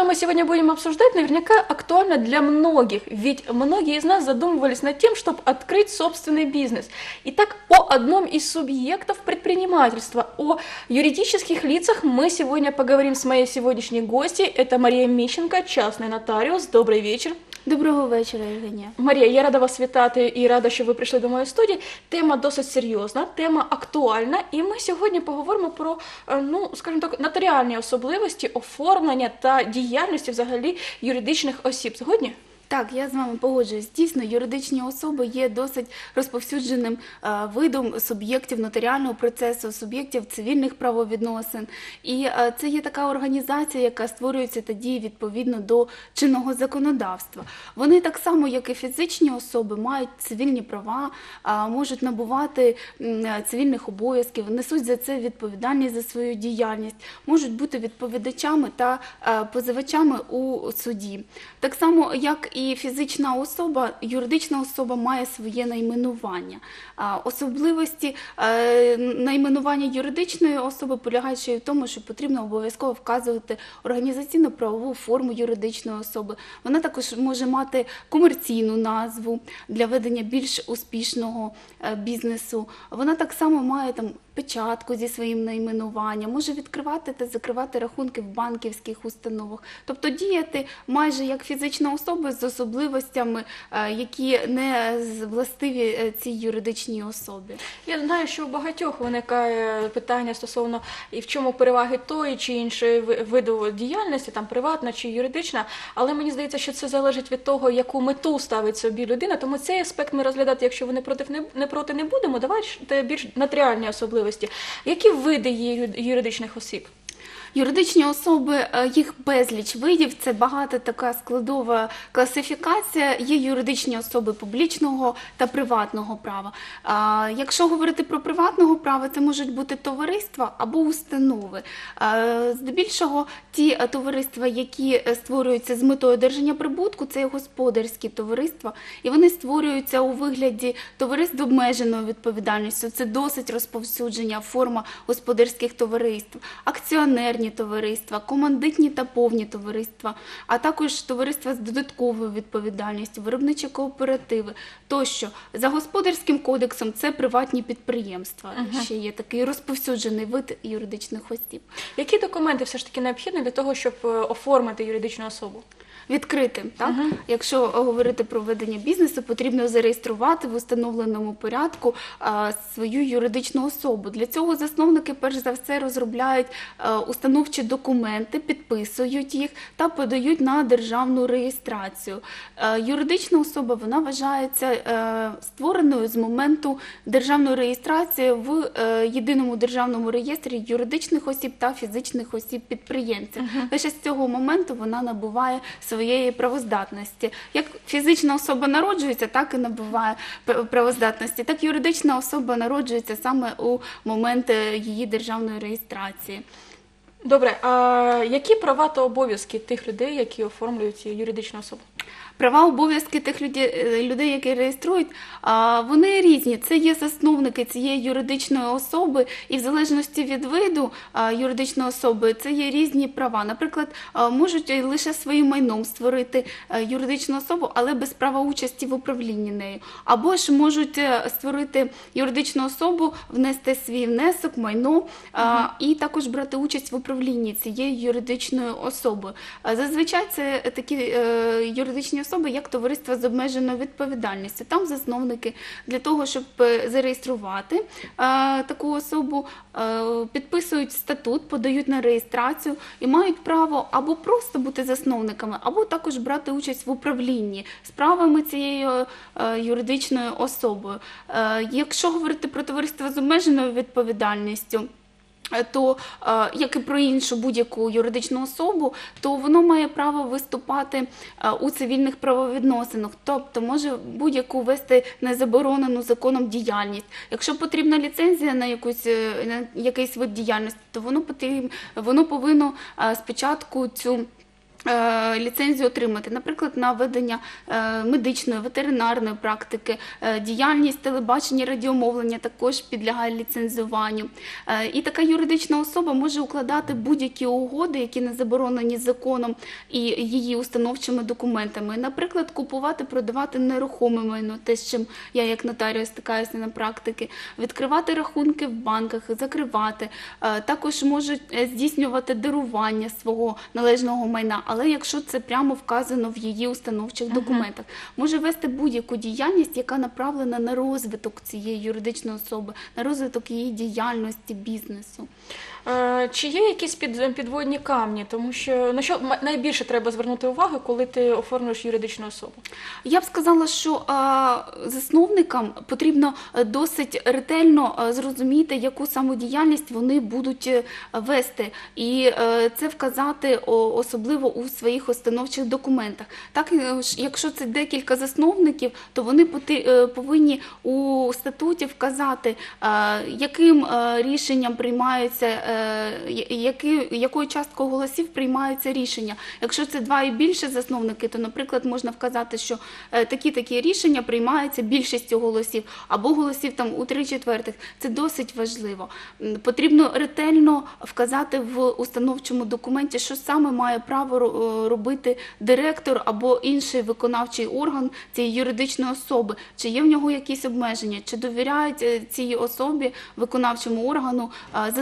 Которую мы сегодня будем обсуждать, наверняка актуальна для многих, ведь многие из нас задумывались над тем, чтобы открыть собственный бизнес. Итак, о одном из субъектов предпринимательства, о юридических лицах мы сегодня поговорим с моей сегодняшней гостьей. Это Мария Мищенко, частный нотариус. Добрый вечер. Доброго вечора, Євгенія. Марія, я рада вас вітати і рада, що ви прийшли до моєї студії. Тема досить серйозна, тема актуальна, і ми сьогодні поговоримо про, е, ну скажімо так, нотаріальні особливості оформлення та діяльності взагалі юридичних осіб. Згодні? Так, я з вами погоджуюсь. Дійсно, юридичні особи є досить розповсюдженим е, видом суб'єктів нотаріального процесу, суб'єктів цивільних правовідносин. І е, це є така організація, яка створюється та діє відповідно до чинного законодавства. Вони так само, як і фізичні особи, мають цивільні права, можуть набувати цивільних обов'язків, несуть за це відповідальність за свою діяльність, можуть бути відповідачами та е, позивачами у суді. Так само, як і фізична особа, юридична особа має своє найменування. Особливості е, найменування юридичної особи й в тому, що потрібно обов'язково вказувати організаційно-правову форму юридичної особи. Вона також може мати комерційну назву для ведення більш успішного е, бізнесу. Вона так само має там печатку зі своїм найменуванням, може відкривати та закривати рахунки в банківських установах, тобто діяти майже як фізична особа з особливостями, е, які не властиві е, цій юридичній особі. Я знаю, що у багатьох виникає питання стосовно і в чому переваги тої чи іншої виду діяльності, там приватна чи юридична, але мені здається, що це залежить від того, яку мету ставить собі людина. Тому цей аспект ми розглядати, якщо ви не проти не, проти не будемо, давайте більш нотаріальні особливості. Які види є юридичних осіб? Юридичні особи, е, їх безліч видів, це багата така складова класифікація. Є юридичні особи публічного та приватного права. Якщо говорити про приватного права, це можуть бути товариства або установи. Здебільшого ті е, товариства, які е, створюються з метою одержання прибутку, це господарські товариства, і вони створюються у вигляді товариств з обмеженою відповідальністю. Це досить розповсюдження форма господарських товариств, акціонерні товариства, командитні та повні товариства, а також товариства з додатковою відповідальністю, виробничі кооперативи тощо. За господарським кодексом це приватні підприємства. Ще є такий розповсюджений вид юридичних осіб. Які документи все ж таки необхідні для того, щоб е, оформити юридичну особу? Відкритим, так якщо говорити про ведення бізнесу, потрібно зареєструвати в установленому порядку а, свою юридичну особу. Для цього засновники перш за все розробляють а, установчі документи, підписують їх та подають на державну реєстрацію. Е, Юридична особа вона вважається е, створеною з моменту державної реєстрації в е, єдиному державному реєстрі юридичних осіб та фізичних осіб підприємців. Лише з цього моменту вона набуває своєї правоздатності. Як фізична особа народжується, так і набуває правоздатності. Так юридична особа народжується саме у момент її державної реєстрації. Добре, а які права та обов'язки тих людей, які оформлюють юридичну особу? Права, обов'язки тих людей, е, людей, які реєструють, вони різні. Це є засновники цієї юридичної особи, і в залежності від виду юридичної особи це є різні права. Наприклад, можуть лише своїм майном створити е, юридичну особу, але без права участі в управлінні нею. Або ж можуть е, створити юридичну особу, внести свій внесок, майно а, і також брати участь в управлінні цією юридичною особою. А Зазвичай це такі юридичні особи, як товариства з обмеженою відповідальністю. Там засновники для того, щоб е, зареєструвати е, таку особу, е, підписують статут, подають на реєстрацію і мають право або просто бути засновниками, або також брати участь в управлінні справами цією юридичною особою. Якщо говорити про товариство з обмеженою відповідальністю. Е, То е, як і про іншу будь-яку юридичну особу, то воно має право виступати е, у цивільних правовідносинах, тобто може будь-яку вести незаборонену законом діяльність. Якщо потрібна ліцензія на якусь на якийсь вид діяльності, то воно потрібно воно повинно спочатку цю Ліцензію отримати, наприклад, на ведення е, медичної, ветеринарної практики, е, діяльність телебачення, радіомовлення також підлягає ліцензуванню. Е, І така юридична особа може укладати будь-які угоди, які не заборонені законом і її установчими документами. Наприклад, купувати, продавати нерухоме майно, те, з чим я як нотаріус стикаюся на практики, відкривати рахунки в банках, закривати. Е, Також можуть е, здійснювати дарування свого належного майна, але якщо це прямо вказано в її установчих документах, може вести будь-яку діяльність, яка направлена на розвиток цієї юридичної особи, на розвиток її діяльності, бізнесу. Е, Чи є якісь під, підводні камні? Тому що на що найбільше треба звернути увагу, коли ти оформлюєш юридичну особу? Я б сказала, що засновникам потрібно е, досить ретельно е, зрозуміти, яку самодіяльність вони будуть вести, і це вказати особливо у своїх установчих документах. Так, якщо це декілька засновників, то вони поти- повинні у статуті вказати, яким рішенням приймаються, які, якою часткою голосів приймаються рішення. Якщо це два і більше засновники, то, наприклад, можна вказати, що е, такі-такі рішення приймаються більшістю голосів або голосів там у три четвертих. Це досить важливо. Потрібно ретельно вказати в установчому документі, що саме має право е, робити директор або інший виконавчий орган цієї юридичної особи, чи є в нього якісь обмеження, чи довіряють е, цій особі виконавчому органу е,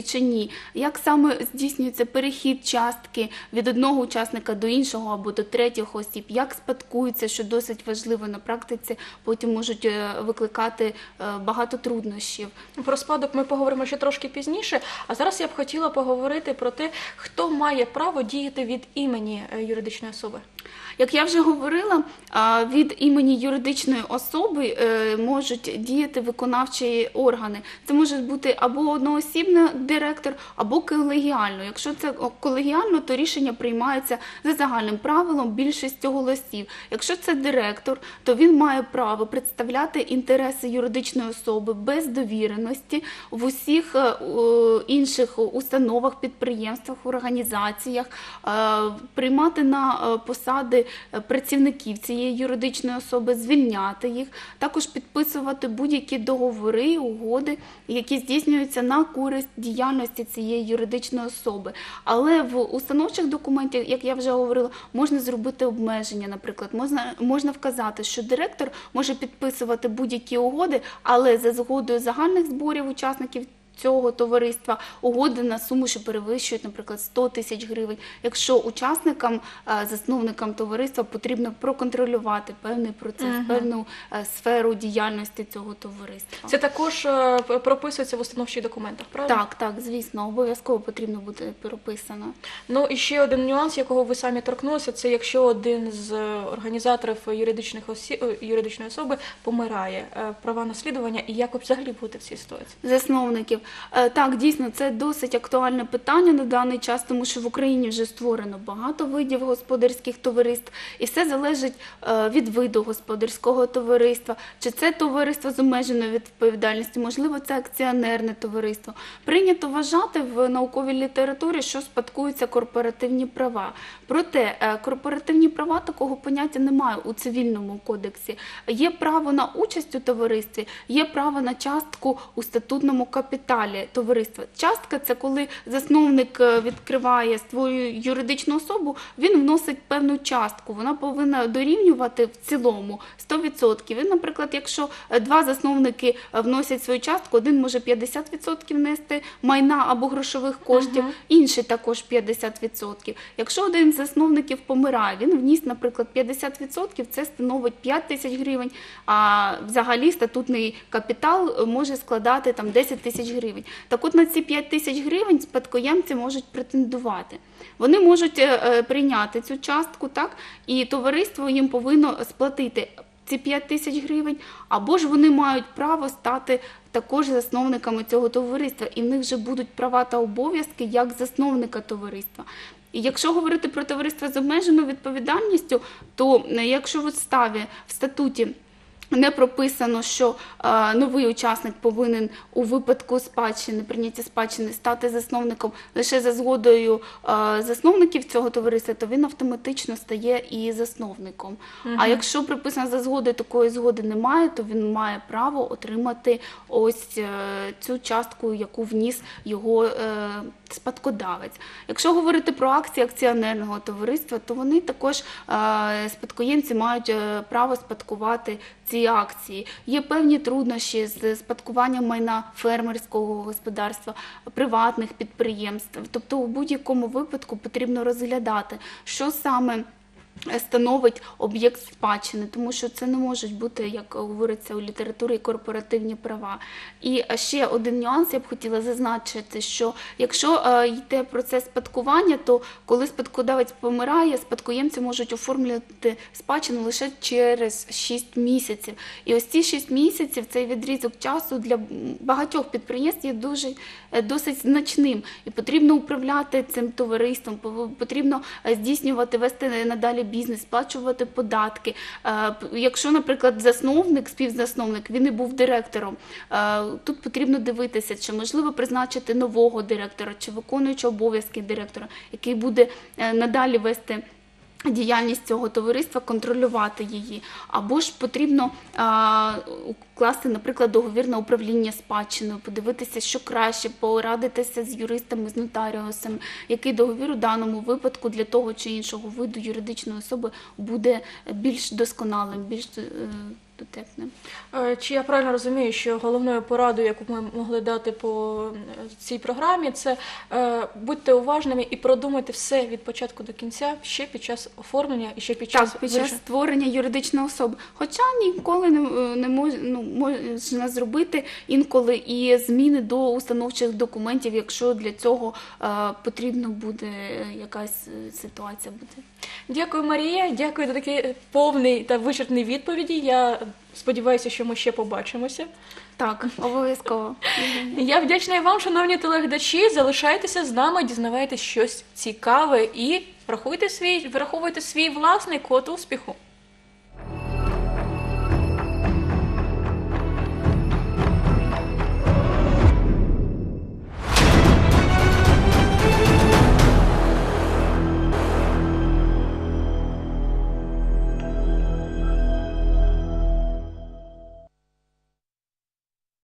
засновники чи ні, як саме здійснюється перехід частки від одного учасника до іншого або до третіх осіб, як спадкується, що досить важливо на практиці, потім можуть е, викликати е, багато труднощів. Про спадок ми поговоримо ще трошки пізніше. А зараз я б хотіла поговорити про те, хто має право діяти від імені е, юридичної особи. Як я вже говорила, від імені юридичної особи е, можуть діяти виконавчі органи. Це може бути або одноосібний директор, або колегіально. Якщо це колегіально, то рішення приймається за загальним правилом більшістю голосів. Якщо це директор, то він має право представляти інтереси юридичної особи без довіреності в усіх е, інших установах, підприємствах, організаціях, е, приймати на посади працівників цієї юридичної особи, звільняти їх, також підписувати будь-які договори, угоди, які здійснюються на користь діяльності цієї юридичної особи. Але в установчих документах, як я вже говорила, можна зробити обмеження. Наприклад, можна, можна вказати, що директор може підписувати будь-які угоди, але за згодою загальних зборів учасників. Цього товариства угоди на суму, що перевищують, наприклад, 100 тисяч гривень. Якщо учасникам, е, засновникам товариства потрібно проконтролювати певний процес, Мгм. певну е, сферу діяльності цього товариства. Це також е, прописується в установчих документах, правда? Так, так, звісно, обов'язково потрібно бути прописано. Ну і ще один нюанс, якого ви самі торкнулися, це якщо один з організаторів юридичних осі... е, юридичної особи помирає, права наслідування і як взагалі бути в цій ситуації? засновників. Е, Так, дійсно, це досить актуальне питання на даний час, тому що в Україні вже створено багато видів господарських товариств, і все залежить е, від виду господарського товариства. Чи це товариство з обмеженою відповідальністю, можливо, це акціонерне товариство. Прийнято вважати в науковій літературі, що спадкуються корпоративні права. Проте е, корпоративні права такого поняття немає у цивільному кодексі. Є право на участь у товаристві, є право на частку у статутному капіталі товариства. Частка це коли засновник е, відкриває свою юридичну особу, він вносить певну частку. Вона повинна дорівнювати в цілому 100%. Він, наприклад, якщо е, два засновники е, вносять свою частку, один може 50% внести майна або грошових коштів, Мгм. інший також 50%. Якщо один з засновників помирає, він вніс, наприклад, 50%, це становить 5 тисяч гривень, а взагалі статутний капітал може складати там 10 тисяч гривень. Так от на ці 5 тисяч гривень спадкоємці можуть претендувати. Вони можуть е, е, прийняти цю частку, так, і товариство їм повинно сплатити ці 5 тисяч гривень, або ж вони мають право стати також засновниками цього товариства, і в них вже будуть права та обов'язки як засновника товариства. І якщо говорити про товариство з обмеженою відповідальністю, то е, якщо в уставі в статуті Не прописано, що е, новий учасник повинен у випадку спадщини, прийняття спадщини стати засновником лише за згодою е, засновників цього товариства, то він автоматично стає і засновником. А якщо прописано за згодою такої згоди немає, то він має право отримати ось е, цю частку, яку вніс його е, спадкодавець. Якщо говорити про акції акціонерного товариства, то вони також е, спадкоємці мають е, право спадкувати ці акції. Є певні труднощі з спадкуванням майна фермерського господарства, приватних підприємств. Тобто, у будь-якому випадку потрібно розглядати, що саме. Становить об'єкт спадщини, тому що це не можуть бути, як говориться у літературі, корпоративні права. І ще один нюанс я б хотіла зазначити, що якщо е, йде процес спадкування, то коли спадкодавець помирає, спадкоємці можуть оформлювати спадщину лише через 6 місяців. І ось ці 6 місяців цей відрізок часу для багатьох підприємств є дуже е, досить значним. І потрібно управляти цим товариством, потрібно е, здійснювати, вести надалі бізнес, сплачувати податки. Е, Якщо, наприклад, засновник, співзасновник, він і був директором, е, тут потрібно дивитися, чи можливо призначити нового директора, чи виконуючого обов'язки директора, який буде е, надалі вести. Діяльність цього товариства контролювати її, або ж потрібно а, укласти, наприклад, договір на управління спадщиною, подивитися, що краще, порадитися з юристами, з нотаріусами, який договір у даному випадку для того чи іншого виду юридичної особи буде більш досконалим, більш е. Е, Чи я правильно розумію, що головною порадою, яку ми могли дати по е, цій програмі, це е, будьте уважними і продумайте все від початку до кінця ще під час оформлення і ще під час Так, під час створення юридичної особи. Хоча ніколи не, не мож, ну, можна зробити інколи і зміни до установчих документів, якщо для цього потрібно буде якась ситуація бути. Дякую, Марія. Дякую за такі е, повний та вичерпні відповіді. Я сподіваюся, що ми ще побачимося. Так, обов'язково. Я вдячна і вам, шановні телеглядачі. Залишайтеся з нами, дізнавайтесь щось цікаве і врахуйте свій, враховуйте свій власний код успіху.